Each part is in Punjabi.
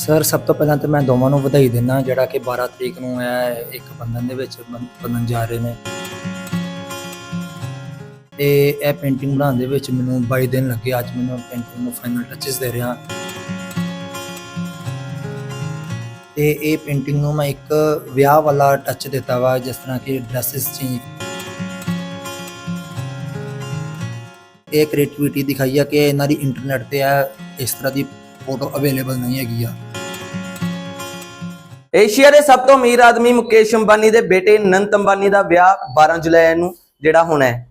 ਸਰ ਸਭ ਤੋਂ ਪਹਿਲਾਂ ਤਾਂ ਮੈਂ ਦੋਵਾਂ ਨੂੰ ਵਧਾਈ ਦਿੰਦਾ ਜਿਹੜਾ ਕਿ 12 ਤਰੀਕ ਨੂੰ ਇਹ ਇੱਕ ਬੰਧਨ ਦੇ ਵਿੱਚ ਬੰ- ਬੰਧਨ ਜਾ ਰਹੇ ਨੇ। ਤੇ ਇਹ ਪੇਂਟਿੰਗ ਬਣਾਉਣ ਦੇ ਵਿੱਚ ਮੈਨੂੰ 22 ਦਿਨ ਲੱਗੇ, ਅੱਜ ਮੈਨੂੰ ਪੇਂਟਿੰਗ ਨੂੰ ਫਾਈਨਲ ਟੱਚਸ ਦੇ ਰਿਹਾ। ਤੇ ਇਹ ਪੇਂਟਿੰਗ ਨੂੰ ਮੈਂ ਇੱਕ ਵਿਆਹ ਵਾਲਾ ਟੱਚ ਦਿੱਤਾ ਵਾ, ਜਿਸ ਤਰ੍ਹਾਂ ਕਿ ਡਰੈਸਸ ਚੇਂਜ ਇਹ ਕ੍ਰੀਏਟੀਵਿਟੀ ਦਿਖਾਈ ਆ ਕਿ ਇਹਨਾਂ ਦੀ ਇੰਟਰਨੈਟ ਤੇ ਆ ਇਸ ਤਰ੍ਹਾਂ ਦੀ ਫੋਟੋ ਅਵੇਲੇਬਲ ਨਹੀਂ ਹੈਗੀ ਆ। ਏਸ਼ੀਆ ਦੇ ਸਭ ਤੋਂ ਅਮੀਰ ਆਦਮੀ ਮੁਕੇਸ਼ ਅੰਬਾਨੀ ਦੇ ਬੇਟੇ ਨੰਤ ਅੰਬਾਨੀ ਦਾ ਵਿਆਹ 12 ਜੁਲਾਈ ਨੂੰ, ਜਿਹੜਾ ਹੋਣਾ ਹੈ।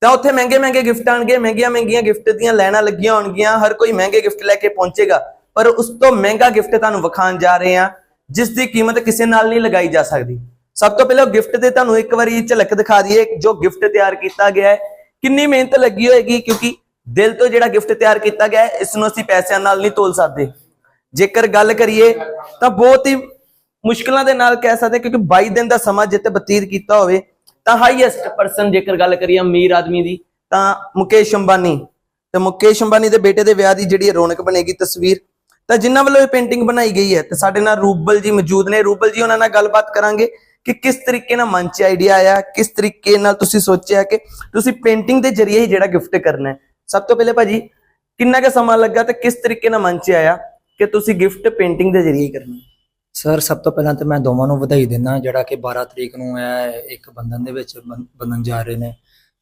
ਤਾਂ ਉੱਥੇ ਮਹਿੰਗੇ ਮਹਿੰਗੇ ਗਿਫਟ ਆਣਗੇ ਮਹਿੰਗੀਆਂ ਮਹਿੰਗੀਆਂ ਗਿਫਟ ਦੀਆਂ ਲਾਈਨਾਂ ਲੱਗੀਆਂ ਹੋਣਗੀਆਂ, ਹਰ ਕੋਈ ਮਹਿੰਗੇ ਗਿਫਟ ਲੈ ਕੇ ਪਹੁੰਚੇਗਾ। ਪਰ ਉਸ ਤੋਂ ਮਹਿੰਗਾ ਗਿਫਟ ਤੁਹਾਨੂੰ ਵਿਖਾਉਣ ਜਾ ਰਹੇ ਹਾਂ, ਜਿਸ ਦੀ ਕੀਮਤ ਕਿਸੇ ਨਾਲ ਨਹੀਂ ਲਗਾਈ ਜਾ ਸਕਦੀ। ਸਭ ਤੋਂ ਪਹਿਲਾਂ ਗਿਫਟ ਤੇ ਤੁਹਾਨੂੰ ਇੱਕ ਵਾਰੀ ਝਲਕ ਦਿਖਾ ਦਈਏ, ਜੋ ਗਿਫਟ ਤਿਆਰ ਕੀਤਾ ਗਿਆ ਹੈ। ਕਿੰਨੀ ਮਿਹਨਤ ਲੱਗੀ ਹੋਏਗੀ, ਕਿਉਂਕਿ ਦਿਲ ਤੋਂ ਜਿਹੜਾ ਗਿਫਟ ਤਿਆਰ ਕੀਤਾ ਗਿਆ ਹੈ, ਇਸ ਨੂੰ ਅਸੀਂ ਪੈਸਿਆਂ ਨਾਲ ਨਹੀਂ ਤੋਲ ਸਕਦੇ। ਜੇਕਰ ਗੱਲ ਕਰੀਏ, ਤਾਂ ਬਹੁਤ ਹੀ ਮੁਸ਼ਕਲਾਂ ਦੇ ਨਾਲ ਕਹਿ ਸਕਦੇ ਕਿਉਂਕਿ 22 ਦਿਨ ਦਾ ਸਮਾਂ ਜਿੱਤੇ ਬਤੀਤ ਕੀਤਾ ਹੋਵੇ, ਤਾਂ ਹਾਈਐਸਟ ਪਰਸਨ ਜੇਕਰ ਗੱਲ ਕਰੀਏ ਅਮੀਰ ਆਦਮੀ ਦੀ, ਤਾਂ ਮੁਕੇਸ਼ ਅੰਬਾਨੀ। ਤੇ ਮੁਕੇਸ਼ ਅੰਬਾਨੀ ਦੇ ਬੇਟੇ ਦੇ ਵਿਆਹ ਦੀ ਜਿਹੜੀ ਰੌਣਕ ਬਣੇਗੀ ਤਸਵੀਰ, ਤਾਂ ਜਿਨ੍ਹਾਂ ਵੱਲੋਂ ਇਹ ਪੇਂਟਿੰਗ ਬਣਾਈ ਗਈ ਹੈ, ਤੇ ਸਾਡੇ ਨਾਲ ਰੂਬਲ ਜੀ ਮੌਜੂਦ ਨੇ। ਰੂਬਲ ਜੀ, ਉਹਨਾਂ ਨਾਲ ਗੱਲਬਾਤ ਕਰਾਂਗੇ ਕਿ ਕਿਸ ਤਰੀਕੇ ਨਾਲ ਮਨ 'ਚ ਆਈਡੀਆ ਆਇਆ, ਕਿਸ ਤਰੀਕੇ ਨਾਲ ਤੁਸੀਂ ਸੋਚਿਆ ਕਿ ਤੁਸੀਂ ਪੇਂਟਿੰਗ ਦੇ ਜ਼ਰੀਏ ਹੀ ਜਿਹੜਾ ਗਿਫਟ ਕਰਨਾ ਹੈ। ਸਭ ਤੋਂ ਪਹਿਲੇ ਭਾਜੀ, ਕਿੰਨਾ ਕੁ ਸਮਾਂ ਲੱਗਾ ਤੇ ਕਿਸ ਤਰੀਕੇ ਨਾਲ ਮਨ 'ਚ ਆਇਆ ਕਿ ਤੁਸੀਂ ਗਿਫਟ ਪੇਂਟਿੰਗ ਦੇ ਜ਼ਰੀਏ ਹੀ ਕਰਨਾ ਸਰ ਸਭ ਤੋਂ ਪਹਿਲਾਂ ਤਾਂ ਮੈਂ ਦੋਵਾਂ ਨੂੰ ਵਧਾਈ ਦਿੰਦਾ, ਜਿਹੜਾ ਕਿ 12 ਤਰੀਕ ਨੂੰ ਇਹ ਇੱਕ ਬੰਧਨ ਦੇ ਵਿੱਚ ਬੰ- ਬੰਧਨ ਜਾ ਰਹੇ ਨੇ।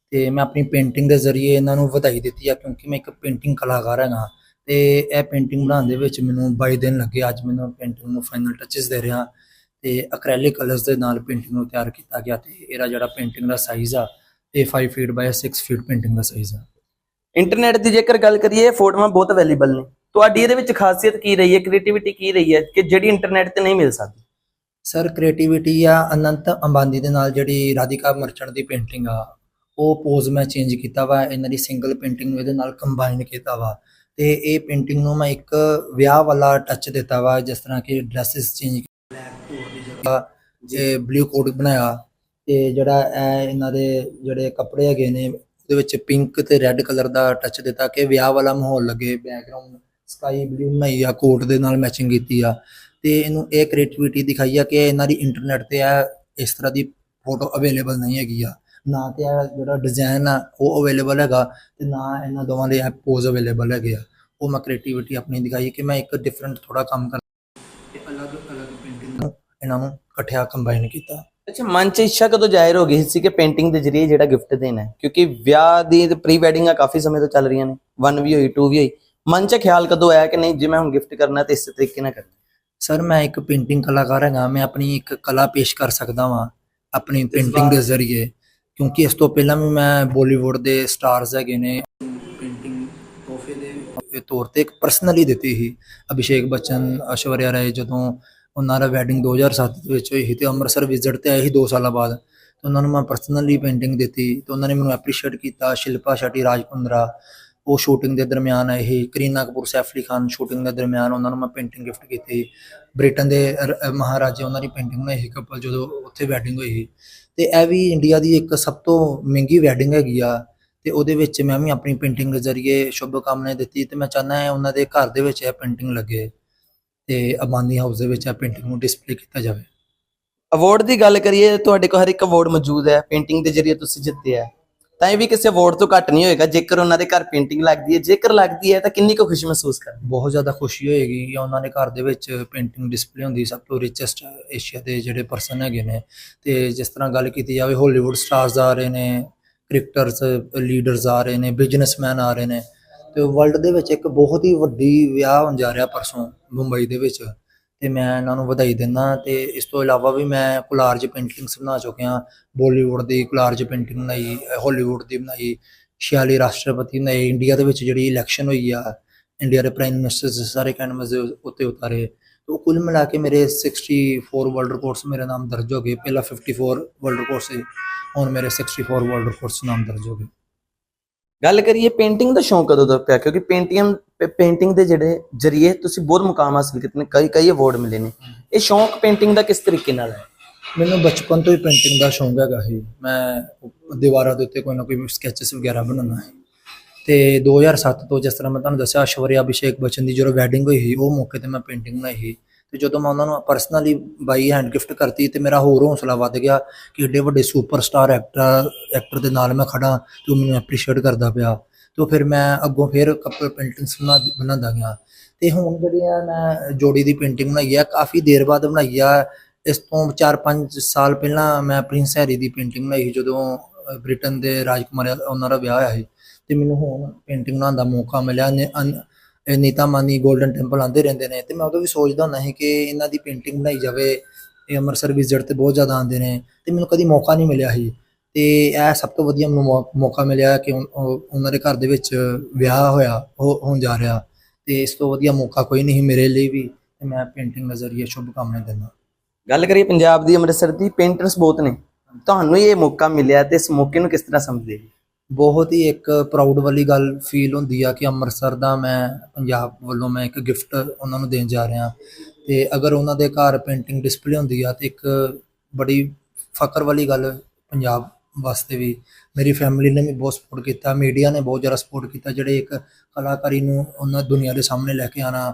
ਤੇ ਮੈਂ ਆਪਣੀ ਪੇਂਟਿੰਗ ਦੇ ਜ਼ਰੀਏ ਇਹਨਾਂ ਨੂੰ ਵਧਾਈ ਦਿੱਤੀ ਆ, ਕਿਉਂਕਿ ਮੈਂ ਇੱਕ ਪੇਂਟਿੰਗ ਕਲਾਕਾਰ ਹੈਗਾ। ਤੇ ਇਹ ਪੇਂਟਿੰਗ ਬਣਾਉਣ ਦੇ ਵਿੱਚ ਮੈਨੂੰ 22 ਦਿਨ ਲੱਗੇ। ਅੱਜ ਮੈਨੂੰ ਪੇਂਟਿੰਗ ਨੂੰ ਫਾਈਨਲ ਟੱਚਸ ਦੇ ਰਿਹਾ। ਤੇ ਐਕ੍ਰੈਲਿਕ ਕਲਰਸ ਦੇ ਨਾਲ ਪੇਂਟਿੰਗ ਨੂੰ ਤਿਆਰ ਕੀਤਾ ਗਿਆ ਤੇ ਇਹਦਾ ਜਿਹੜਾ ਪੇਂਟਿੰਗ ਦਾ ਸਾਈਜ਼ ਆ, ਇਹ 5 ਫੀਟ ਬਾਈ 6 ਫੀਟ ਪੇਂਟਿੰਗ ਦਾ ਸਾਈਜ਼ ਆ। ਇੰਟਰਨੈਟ ਦੀ ਜੇਕਰ ਗੱਲ ਕਰੀਏ ਫੋਟੋਆਂ ਬਹੁਤ ਅਵੇਲੇਬਲ ਨੇ। ਤੁਹਾਡੀ ਇਹਦੇ ਵਿੱਚ ਖਾਸੀਅਤ ਕੀ ਰਹੀ ਹੈ ਕ੍ਰੀਏਟੀਵਿਟੀ ਕੀ ਰਹੀ ਹੈ ਕਿ ਜਿਹੜੀ ਇੰਟਰਨੈਟ ਤੇ ਨਹੀਂ ਮਿਲ ਸਕਦੀ? ਸਰ ਕ੍ਰੀਏਟੀਵਿਟੀ ਆ, ਅਨੰਤ ਅੰਬਾਨੀ ਦੇ ਨਾਲ ਜਿਹੜੀ ਰਾਧਿਕਾ ਮਰਚੈਂਟ ਦੀ ਪੇਂਟਿੰਗ ਆ, ਉਹ ਪੋਜ਼ ਮੈਂ ਚੇਂਜ ਕੀਤਾ ਵਾ, ਇਹਨਾਂ ਦੀ ਸਿੰਗਲ ਪੇਂਟਿੰਗ ਨੂੰ ਇਹਦੇ ਨਾਲ ਕੰਬਾਈਨ ਕੀਤਾ ਵਾ। ਤੇ ਇਹ ਪੇਂਟਿੰਗ ਨੂੰ ਮੈਂ ਇੱਕ ਵਿਆਹ ਵਾਲਾ ਟੱਚ ਦਿੱਤਾ ਵਾ, ਜਿਸ ਤਰ੍ਹਾਂ ਕਿ ਡਰੈਸਸ ਚੇਂਜ ਜੇ ਬਲੂ ਕੋਟ ਬਣਾਇਆ, ਤੇ ਜਿਹੜਾ ਇਹ ਇਹਨਾਂ ਦੇ ਜਿਹੜੇ ਕੱਪੜੇ ਹੈਗੇ ਨੇ, ਉਹਦੇ ਵਿੱਚ ਪਿੰਕ ਤੇ ਰੈੱਡ ਕਲਰ ਦਾ ਟੱਚ ਦਿੱਤਾ ਕਿ ਵਿਆਹ ਵਾਲਾ ਮਾਹੌਲ ਲੱਗੇ ਬੈਕਗ੍ਰਾਉਂਡ ਸਕਾਈ ਬਲੂ ਬਣਾਈ ਆ ਕੋਟ ਦੇ ਨਾਲ ਮੈਚਿੰਗ ਕੀਤੀ ਆ। ਤੇ ਇਹਨੂੰ ਇਹ ਕ੍ਰੀਏਟੀਵਿਟੀ ਦਿਖਾਈ ਆ ਕਿ ਇਹਨਾਂ ਦੀ ਇੰਟਰਨੈਟ ਤੇ ਆ ਇਸ ਤਰ੍ਹਾਂ ਦੀ ਫੋਟੋ ਅਵੇਲੇਬਲ ਨਹੀਂ ਹੈਗੀ ਆ। ਨਾ ਤੇ ਇਹ ਜਿਹੜਾ ਡਿਜ਼ਾਈਨ ਆ ਉਹ ਅਵੇਲੇਬਲ ਹੈਗਾ ਤੇ ਨਾ ਇਹਨਾਂ ਦੋਵਾਂ ਦੇ ਪੋਜ਼ ਅਵੇਲੇਬਲ ਹੈਗੇ ਆ। ਉਹ ਮੈਂ ਕ੍ਰੀਏਟੀਵਿਟੀ ਆਪਣੀ ਦਿਖਾਈ ਕਿ ਮੈਂ ਇੱਕ ਡਿਫਰੈਂਟ ਥੋੜਾ ਕੰਮ ਕਰ ਤੇ ਅਲੱਗ ਅਲੱਗ ਪੇਂਟਿੰਗ ਨੂੰ ਇਹਨਾਂ ਨੂੰ ਇਕੱਠਿਆ ਕੰਬਾਈਨ ਕੀਤਾ। ਅੱਛਾ ਮਨ 'ਚ ਇੱਛਾ ਕਦੋਂ ਜ਼ਾਹਿਰ ਹੋ ਗਈ ਸੀ ਕਿ ਪੇਂਟਿੰਗ ਦੇ ਜ਼ਰੀਏ ਜਿਹੜਾ ਗਿਫਟ ਦੇਣਾ ਹੈ? ਕਿਉਂਕਿ ਵਿਆਹ ਦੀ ਪ੍ਰੀ ਵੈਡਿੰਗਾਂ ਕਾਫੀ ਸਮੇਂ ਤੋਂ ਚੱਲ ਰਹੀਆਂ ਨੇ। 1 ਵੀ ਹੋਈ 2 ਵੀ ਹੋਈ। ਮਨ 'ਚ ਖਿਆਲ ਕਦੋਂ ਆਇਆ ਕਿ ਨਹੀਂ ਜੇ ਮੈਂ ਹੁਣ ਗਿਫਟ ਕਰਨਾ ਤੇ ਇਸ ਤਰੀਕੇ ਨਾਲ ਕਰਨਾ? ਸਰ ਮੈਂ ਇੱਕ ਪੇਂਟਿੰਗ ਕਲਾਕਾਰ ਹੈਗਾ ਮੈਂ ਆਪਣੀ ਇੱਕ ਕਲਾ ਪੇਸ਼ ਕਰ ਸਕਦਾ ਵਾਂ ਆਪਣੀ ਪੇਂਟਿੰਗ ਦੇ ਜ਼ਰੀਏ ਕਿਉਂਕਿ ਇਸ ਤੋਂ ਪਹਿਲਾਂ ਵੀ ਮੈਂ ਬਾਲੀਵੁੱਡ ਦੇ ਸਟਾਰਸ ਹੈਗੇ ਨੇ। ਪੇਂਟਿੰਗ ਤੋਹਫੇ ਦੇ ਤੌਰ ਤੇ ਇੱਕ ਪਰਸਨਲੀ ਦਿੱਤੀ ਸੀ ਅਭਿਸ਼ੇਕ ਬੱਚਨ ਐਸ਼ਵਰਿਆ ਰਾਏ ਜਦੋਂ ਉਹਨਾਂ ਦਾ ਵੈਡਿੰਗ 2007 ਦੇ ਵਿੱਚ ਹੋਈ ਸੀ ਤੇ ਅੰਮ੍ਰਿਤਸਰ ਵਿਜ਼ਿਟ ਤੇ ਆਏ ਸੀ 2 ਸਾਲਾਂ ਬਾਅਦ। ਤੇ ਉਹਨਾਂ ਨੂੰ ਮੈਂ ਪਰਸਨਲੀ ਪੇਂਟਿੰਗ ਦਿੱਤੀ ਤੇ ਉਹਨਾਂ ਨੇ ਮੈਨੂੰ ਐਪਰੀਸ਼ੀਏਟ ਕੀਤਾ ਸ਼ਿਲਪਾ ਸ਼ੈਟੀ ਰਾਜਕੁੰਦਰਾ ਉਹ ਸ਼ੂਟਿੰਗ ਦੇ ਦਰਮਿਆਨ ਆਏ ਸੀ ਕਰੀਨਾ ਕਪੂਰ, ਸੈਫ ਅਲੀ ਖਾਨ ਸ਼ੂਟਿੰਗ ਦੇ ਦਰਮਿਆਨ ਉਹਨਾਂ ਨੂੰ ਮੈਂ ਪੇਂਟਿੰਗ ਗਿਫਟ ਕੀਤੀ। ਬ੍ਰਿਟਨ ਦੇ ਮਹਾਰਾਜੇ ਉਹਨਾਂ ਦੀ ਪੇਂਟਿੰਗ ਬਣਾਈ ਸੀ ਕਪਲ ਜਦੋਂ ਉੱਥੇ ਵੈਡਿੰਗ ਹੋਈ ਸੀ। ਤੇ ਇਹ ਵੀ ਇੰਡੀਆ ਦੀ ਇੱਕ ਸਭ ਤੋਂ ਮਹਿੰਗੀ ਵੈਡਿੰਗ ਹੈਗੀ ਆ ਤੇ ਉਹਦੇ ਵਿੱਚ ਮੈਂ ਵੀ ਆਪਣੀ ਪੇਂਟਿੰਗ ਦੇ ਜ਼ਰੀਏ ਸ਼ੁਭ ਕਾਮਨਾ ਦਿੱਤੀ ਤੇ ਮੈਂ ਚਾਹੁੰਦਾ ਹਾਂ ਉਹਨਾਂ ਦੇ ਘਰ ਦੇ ਵਿੱਚ ਇਹ ਪੇਂਟਿੰਗ ਲੱਗੇ ਤੇ ਅਬਾਨੀ ਹਾਊਸ ਦੇ ਵਿੱਚ ਇਹ ਪੇਂਟਿੰਗ ਨੂੰ ਡਿਸਪਲੇ ਕੀਤਾ ਜਾਵੇ। ਅਵਾਰਡ ਦੀ ਗੱਲ ਕਰੀਏ, ਤੁਹਾਡੇ ਕੋਲ ਹਰ ਇੱਕ ਅਵਾਰਡ ਮੌਜੂਦ ਹੈ। ਪੇਂਟਿੰਗ ਦੇ ਜ਼ਰੀਏ ਤੁਸੀਂ ਜਿੱਤਿਆ। ਤਾਂ ਇਹ ਵੀ ਕਿਸੇ ਵੋਟ ਤੋਂ ਘੱਟ ਨਹੀਂ ਹੋਏਗਾ, ਜੇਕਰ ਉਹਨਾਂ ਦੇ ਘਰ ਪੇਂਟਿੰਗ ਲੱਗਦੀ ਹੈ। ਜੇਕਰ ਲੱਗਦੀ ਹੈ, ਤਾਂ ਕਿੰਨੀ ਕੁ ਖੁਸ਼ੀ ਮਹਿਸੂਸ ਕਰਦੇ ਬਹੁਤ ਜ਼ਿਆਦਾ ਖੁਸ਼ੀ ਹੋਏਗੀ ਕਿ ਉਹਨਾਂ ਦੇ ਘਰ ਦੇ ਵਿੱਚ ਪੇਂਟਿੰਗ ਡਿਸਪਲੇ ਹੁੰਦੀ, ਸਭ ਤੋਂ ਰਿਚੈਸਟ ਏਸ਼ੀਆ ਦੇ ਜਿਹੜੇ ਪਰਸਨ ਹੈਗੇ ਨੇ, ਤੇ ਜਿਸ ਤਰ੍ਹਾਂ ਗੱਲ ਕੀਤੀ ਜਾਵੇ ਹਾਲੀਵੁੱਡ ਸਟਾਰਸ ਆ ਰਹੇ ਨੇ ਕ੍ਰਿਕਟਰਸ ਲੀਡਰਸ ਆ ਰਹੇ ਨੇ ਬਿਜ਼ਨਸਮੈਨ ਆ ਰਹੇ ਨੇ, ਤੇ ਵਰਲਡ ਦੇ ਵਿੱਚ ਇੱਕ ਬਹੁਤ ਹੀ ਵੱਡੀ ਵਿਆਹ ਹੋਣ ਜਾ ਰਿਹਾ ਪਰਸੋਂ, ਮੁੰਬਈ ਦੇ ਵਿੱਚ। ਤੇ ਮੈਂ ਇਹਨਾਂ ਨੂੰ ਵਧਾਈ ਦਿੰਦਾ ਤੇ ਇਸ ਤੋਂ ਇਲਾਵਾ ਵੀ ਮੈਂ ਕੁਲਾਰਜ ਪੇਂਟਿੰਗਸ ਬਣਾ ਚੁੱਕਿਆ ਬਾਲੀਵੁੱਡ ਦੀ ਕੁਲਾਰਜ ਪੇਂਟਿੰਗ ਬਣਾਈ ਹਾਲੀਵੁੱਡ ਦੀ ਬਣਾਈ 46 ਰਾਸ਼ਟਰਪਤੀ ਬਣਾਏ ਇੰਡੀਆ ਦੇ ਵਿੱਚ ਜਿਹੜੀ ਇਲੈਕਸ਼ਨ ਹੋਈ ਆ ਇੰਡੀਆ ਦੇ ਪ੍ਰਾਈਮ ਮਿਨਿਸਟਰ ਸਾਰੇ ਕੈਨਵਸ ਉੱਤੇ ਉਤਾਰੇ। ਤੇ ਉਹ ਕੁੱਲ ਮਿਲਾ ਕੇ ਮੇਰੇ 64 ਵਰਲਡ ਰਿਕਾਰਡਸ ਮੇਰੇ ਨਾਮ ਦਰਜ ਹੋ ਗਏ। ਪਹਿਲਾਂ 54 ਵਰਲਡ ਰਿਕਾਰਡ ਸੀ, ਹੁਣ ਮੇਰੇ 64 ਵਰਲਡ ਰਿਕਾਰਡਸ ਨਾਮ ਦਰਜ ਹੋ ਗਏ। ਗੱਲ ਕਰੀਏ ਪੇਂਟਿੰਗ ਦਾ ਸ਼ੌਂਕ ਕਦੋਂ ਤੋਂ ਪਿਆ? ਕਿਉਂਕਿ ਪੇਂਟਿੰਗ ਪੇਂਟਿੰਗ ਦੇ ਜਿਹੜੇ ਜ਼ਰੀਏ ਤੁਸੀਂ ਬਹੁਤ ਮੁਕਾਮ ਹਾਸਲ ਕੀਤੇ ਨੇ, ਕਈ ਕਈ ਅਵਾਰਡ ਮਿਲੇ ਨੇ। ਇਹ ਸ਼ੌਂਕ ਪੇਂਟਿੰਗ ਦਾ ਕਿਸ ਤਰੀਕੇ ਨਾਲ ਹੈ? ਮੈਨੂੰ ਬਚਪਨ ਤੋਂ ਹੀ ਪੇਂਟਿੰਗ ਦਾ ਸ਼ੌਂਕ ਹੈਗਾ ਸੀ। ਮੈਂ ਦੀਵਾਰਾਂ ਦੇ ਉੱਤੇ ਕੋਈ ਨਾ ਕੋਈ ਸਕੈਚਸ ਵਗੈਰਾ ਬਣਾਉਣਾ ਹੈ ਤੇ 2007 ਤੋਂ ਜਿਸ ਤਰ੍ਹਾਂ ਮੈਂ ਤੁਹਾਨੂੰ ਦੱਸਿਆ, ਐਸ਼ਵਰਿਆ ਅਭਿਸ਼ੇਕ ਬੱਚਨ ਦੀ ਜਦੋਂ ਵੈਡਿੰਗ ਹੋਈ ਸੀ, ਉਹ ਮੌਕੇ ਤੇ ਮੈਂ ਪੇਂਟਿੰਗ ਬਣਾਈ ਸੀ। ਤੇ ਜਦੋਂ ਮੈਂ ਉਹਨਾਂ ਨੂੰ ਪਰਸਨਲੀ ਬਾਈ ਹੈਂਡ ਗਿਫਟ ਕਰਤੀ ਤੇ ਮੇਰਾ ਹੋਰ ਹੌਸਲਾ ਵੱਧ ਗਿਆ ਕਿ ਏਡੇ ਵੱਡੇ ਸੁਪਰਸਟਾਰ ਐਕਟਰ ਐਕਟਰ ਦੇ ਨਾਲ ਮੈਂ ਖੜਾ ਤੇ ਉਹ ਮੈਨੂੰ ਐਪਰੀਸ਼ੀਏਟ ਕਰਦਾ ਪਿਆ। ਤੇ ਫਿਰ ਮੈਂ ਅੱਗੋਂ ਫਿਰ ਕਪਲ ਪੇਂਟਿੰਗਸ ਬਣਾ ਬਣਾਉਂਦਾ ਗਿਆ। ਤੇ ਹੁਣ ਜਿਹੜੀ ਆ ਮੈਂ ਜੋੜੀ ਦੀ ਪੇਂਟਿੰਗ ਬਣਾਈ ਆ, ਕਾਫੀ ਦੇਰ ਬਾਅਦ ਬਣਾਈ ਆ। ਇਸ ਤੋਂ 4-5 ਸਾਲ ਪਹਿਲਾਂ ਮੈਂ ਪ੍ਰਿੰਸ ਹੈਰੀ ਦੀ ਪੇਂਟਿੰਗ ਬਣਾਈ ਸੀ, ਜਦੋਂ ਬ੍ਰਿਟਨ ਦੇ ਰਾਜਕੁਮਾਰ ਉਹਨਾਂ ਦਾ ਵਿਆਹ ਹੋਇਆ ਸੀ। ਤੇ ਮੈਨੂੰ ਹੁਣ ਪੇਂਟਿੰਗ ਬਣਾਉਣ ਦਾ ਮੌਕਾ ਮਿਲਿਆ। ਇਹ ਨੀਤਾ ਮਾਨੀ 골ਡਨ ਟੈਂਪਲ ਆਉਂਦੇ ਰਹਿੰਦੇ ਨੇ ਤੇ ਮੈਂ ਉਦੋਂ ਵੀ ਸੋਚਦਾ ਹੁੰਦਾ ਸੀ ਕਿ ਇਹਨਾਂ ਦੀ ਪੇਂਟਿੰਗ ਬਣਾਈ ਜਾਵੇ ਇਹ ਅੰਮ੍ਰਿਤਸਰ ਵਿਜ਼ਿਟ ਤੇ ਬਹੁਤ ਜ਼ਿਆਦਾ ਆਉਂਦੇ ਨੇ ਤੇ ਮੈਨੂੰ ਕਦੀ ਮੌਕਾ ਨਹੀਂ ਮਿਲਿਆ ਸੀ ਤੇ ਇਹ ਸਭ ਤੋਂ ਵਧੀਆ ਮੈਨੂੰ ਮੌ- ਮੌਕਾ ਮਿਲਿਆ ਕਿ ਉਹਨਾਂ ਦੇ ਘਰ ਦੇ ਵਿੱਚ ਵਿਆਹ ਹੋਇਆ ਉਹ ਹੋਣ ਜਾ ਰਿਹਾ ਤੇ ਇਸ ਤੋਂ ਵਧੀਆ ਮੌਕਾ ਕੋਈ ਨਹੀਂ ਮੇਰੇ ਲਈ ਵੀ ਤੇ ਮੈਂ ਪੇਂਟਿੰਗ ਨਜ਼ਰੀਏ ਸ਼ੁਭ ਕਾਮਨਾ ਦਿੰਦਾ। ਗੱਲ ਕਰੀਏ ਪੰਜਾਬ ਦੀ ਅੰਮ੍ਰਿਤਸਰ ਦੀ ਪੇਂਟਰਸ ਬਹੁਤ ਨੇ। ਤੁਹਾਨੂੰ ਇਹ ਮੌਕਾ ਮਿਲਿਆ ਤੇ ਇਸ ਮੌਕੇ ਨੂੰ ਕਿਸ ਤਰ੍ਹਾਂ ਸਮਝਦੇ ਹੋ? ਬਹੁਤ ਹੀ ਇੱਕ ਪ੍ਰਾਊਡ ਵਾਲੀ ਗੱਲ ਫੀਲ ਹੁੰਦੀ ਆ ਕਿ ਅੰਮ੍ਰਿਤਸਰ ਦਾ ਮੈਂ, ਪੰਜਾਬ ਵੱਲੋਂ ਮੈਂ ਇੱਕ ਗਿਫਟ ਉਹਨਾਂ ਨੂੰ ਦੇਣ ਜਾ ਰਿਹਾ ਤੇ ਅਗਰ ਉਹਨਾਂ ਦੇ ਘਰ ਪੇਂਟਿੰਗ ਡਿਸਪਲੇ ਹੁੰਦੀ ਆ ਤੇ ਇੱਕ ਬੜੀ ਫਕਰ ਵਾਲੀ ਗੱਲ ਪੰਜਾਬ ਵਾਸਤੇ ਵੀ, ਮੇਰੀ ਫੈਮਿਲੀ ਨੇ ਵੀ ਬਹੁਤ ਸਪੋਰਟ ਕੀਤਾ ਮੀਡੀਆ ਨੇ ਬਹੁਤ ਜ਼ਿਆਦਾ ਸਪੋਰਟ ਕੀਤਾ, ਜਿਹੜੇ ਇੱਕ ਕਲਾਕਾਰੀ ਨੂੰ ਉਹਨਾਂ ਦੁਨੀਆ ਦੇ ਸਾਹਮਣੇ ਲੈ ਕੇ ਆਣਾ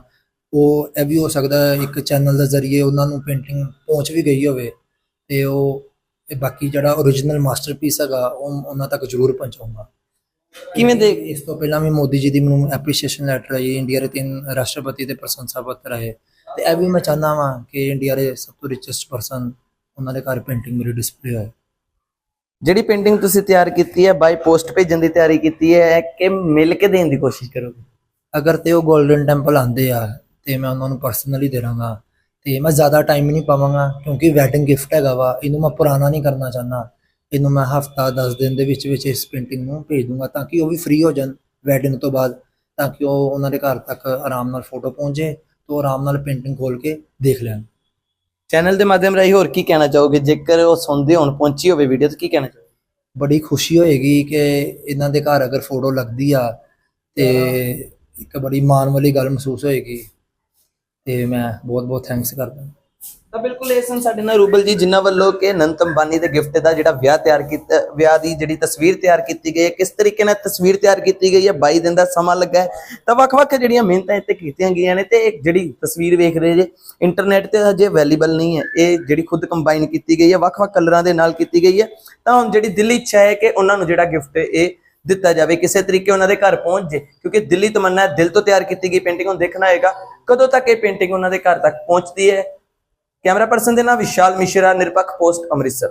ਉਹ ਇਹ ਵੀ ਹੋ ਸਕਦਾ ਇੱਕ ਚੈਨਲ ਦੇ ਜ਼ਰੀਏ ਉਹਨਾਂ ਨੂੰ ਪੇਂਟਿੰਗ ਪਹੁੰਚ ਵੀ ਗਈ ਹੋਵੇ ਤੇ ਉਹ ਤੇ ਬਾਕੀ ਜਿਹੜਾ ਓਰੀਜਨਲ ਮਾਸਟਰਪੀਸ ਹੈਗਾ ਉਹ ਉਹਨਾਂ ਤੱਕ ਜ਼ਰੂਰ ਪਹੁੰਚਾਊਂਗਾ। ਕਿਵੇਂ ਦੇ ਇਸ ਤੋਂ ਪਹਿਲਾਂ ਵੀ ਮੋਦੀ ਜੀ ਦੀ ਮੈਨੂੰ ਐਪਰੀਸ਼ੀਏਸ਼ਨ ਲੈਟਰ ਆਈ ਇੰਡੀਆ ਦੇ ਤਿੰਨ ਰਾਸ਼ਟਰਪਤੀ ਦੇ ਪ੍ਰਸ਼ੰਸਾ ਪੱਤਰ ਆਏ। ਤੇ ਇਹ ਵੀ ਮੈਂ ਚਾਹੁੰਦਾ ਵਾਂ ਕਿ ਇੰਡੀਆ ਦੇ ਸਭ ਤੋਂ ਰਿਚੈਸਟ ਪਰਸਨ ਉਹਨਾਂ ਦੇ ਘਰ ਪੇਂਟਿੰਗ ਮੇਰੀ ਡਿਸਪਲੇ ਹੋਏ। ਜਿਹੜੀ ਪੇਂਟਿੰਗ ਤੁਸੀਂ ਤਿਆਰ ਕੀਤੀ ਹੈ ਬਾਈ ਪੋਸਟ ਭੇਜਣ ਦੀ ਤਿਆਰੀ ਕੀਤੀ ਹੈ ਕਿ ਮਿਲ ਕੇ ਦੇਣ ਦੀ ਕੋਸ਼ਿਸ਼ ਕਰੋਗੇ? ਅਗਰ ਤੇ ਉਹ 골ਡਨ ਟੈਂਪਲ ਆਂਦੇ ਆ ਤੇ ਮੈਂ ਉਹਨਾਂ ਨੂੰ ਪਰਸਨਲੀ ਦੇਵਾਂਗਾ ਤੇ ਮੈਂ ਜ਼ਿਆਦਾ ਟਾਈਮ ਨਹੀਂ ਪਾਵਾਂਗਾ ਕਿਉਂਕਿ ਵੈਡਿੰਗ ਗਿਫਟ ਹੈਗਾ ਵਾ ਇਹਨੂੰ ਮੈਂ ਪੁਰਾਣਾ ਨਹੀਂ ਕਰਨਾ ਚਾਹੁੰਦਾ। ਇਹਨੂੰ ਮੈਂ ਹਫਤਾ 10 ਦਿਨ ਦੇ ਵਿੱਚ ਵਿੱਚ ਇਸ ਪੇਂਟਿੰਗ ਨੂੰ ਭੇਜ ਦੂੰਗਾ ਤਾਂ ਕਿ ਉਹ ਵੀ ਫ੍ਰੀ ਹੋ ਜਾਣ ਵੈਡਿੰਗ ਤੋਂ ਬਾਅਦ ਤਾਂ ਕਿ ਉਹ ਉਹਨਾਂ ਦੇ ਘਰ ਤੱਕ ਆਰਾਮ ਨਾਲ ਫੋਟੋ ਪਹੁੰਚੇ ਤੇ ਆਰਾਮ ਨਾਲ ਪੇਂਟਿੰਗ ਖੋਲ ਕੇ ਦੇਖ ਲੈਣ। ਚੈਨਲ ਦੇ ਮਾਧਿਅਮ ਰਾਹੀਂ ਹੋਰ ਕੀ ਕਹਿਣਾ ਚਾਹੋਗੇ? ਜੇਕਰ ਉਹ ਸੁਣਦੇ ਹੋਣ ਪਹੁੰਚੀ ਹੋਵੇ ਵੀਡੀਓ ਤਾਂ ਕੀ ਕਹਿਣਾ ਚਾਹੋਗੇ? ਬੜੀ ਖੁਸ਼ੀ ਹੋਏਗੀ ਕਿ ਇਹਨਾਂ ਦੇ ਘਰ ਅਗਰ ਫੋਟੋ ਲੱਗਦੀ ਆ ਤੇ ਇੱਕ ਬੜੀ ਮਾਣ ਵਾਲੀ ਗੱਲ ਮਹਿਸੂਸ ਹੋਏਗੀ। ਤੇ ਮੈਂ ਬਹੁਤ ਬਹੁਤ ਥੈਂਕਸ ਕਰਦਾ। ਤਾਂ ਬਿਲਕੁਲ ਇਹ ਸਨ ਸਾਡੇ ਨਾਲ ਰੂਬਲ ਜੀ, ਜਿਨ੍ਹਾਂ ਵੱਲੋਂ ਕਿ ਅਨੰਤ ਅੰਬਾਨੀ ਦੇ ਗਿਫਟ ਦਾ ਜਿਹੜਾ ਵਿਆਹ ਤਿਆਰ ਕੀਤਾ, ਵਿਆਹ ਦੀ ਜਿਹੜੀ ਤਸਵੀਰ ਤਿਆਰ ਕੀਤੀ ਗਈ ਹੈ, ਕਿਸ ਤਰੀਕੇ ਨਾਲ ਤਸਵੀਰ ਤਿਆਰ ਕੀਤੀ ਗਈ ਹੈ 22 ਦਿਨ ਦਾ ਸਮਾਂ ਲੱਗਾ ਹੈ। ਤਾਂ ਵੱਖ-ਵੱਖ ਜਿਹੜੀਆਂ ਮਿਹਨਤਾਂ ਇੱਥੇ ਕੀਤੀਆਂ ਗਈਆਂ ਨੇ ਤੇ ਇਹ ਜਿਹੜੀ ਤਸਵੀਰ ਵੇਖ ਰਹੇ ਜੇ ਇੰਟਰਨੈਟ ਤੇ ਹਜੇ ਅਵੇਲੇਬਲ ਨਹੀਂ ਹੈ। ਇਹ ਜਿਹੜੀ ਖੁਦ ਕੰਬਾਈਨ ਕੀਤੀ ਗਈ ਹੈ, ਵੱਖ-ਵੱਖ ਕਲਰਾਂ ਦੇ ਨਾਲ ਕੀਤੀ ਗਈ ਹੈ। ਤਾਂ ਹੁਣ ਜਿਹੜੀ ਦਿੱਲੀ ਇੱਛਾ ਹੈ ਕਿ ਉਹਨਾਂ ਨੂੰ ਜਿਹੜਾ ਗਿਫਟ ਇਹ ਦਿੱਤਾ ਜਾਵੇ, ਕਿਸੇ ਤਰੀਕੇ ਉਹਨਾਂ ਦੇ ਘਰ ਪਹੁੰਚ ਜੇ, ਕਿਉਂਕਿ ਦਿੱਲੀ ਤਮੰਨਾ ਦਿਲ ਤੋਂ ਤਿਆਰ ਕੀਤੀ ਗਈ ਪੇਂਟਿੰਗ ਹੁਣ ਦੇਖਣਾ ਹੋਏਗਾ। ਕਦੋਂ ਤੱਕ ਇਹ ਪੇਂਟਿੰਗ ਉਹਨਾਂ ਦੇ ਘਰ ਤੱਕ ਪਹੁੰਚਦੀ ਹੈ? ਕੈਮਰਾ ਪਰਸਨ ਦੇ ਨਾਲ ਵਿਸ਼ਾਲ ਮਿਸ਼ਰਾ, ਨਿਰਪੱਖ ਪੋਸਟ ਅੰਮ੍ਰਿਤਸਰ।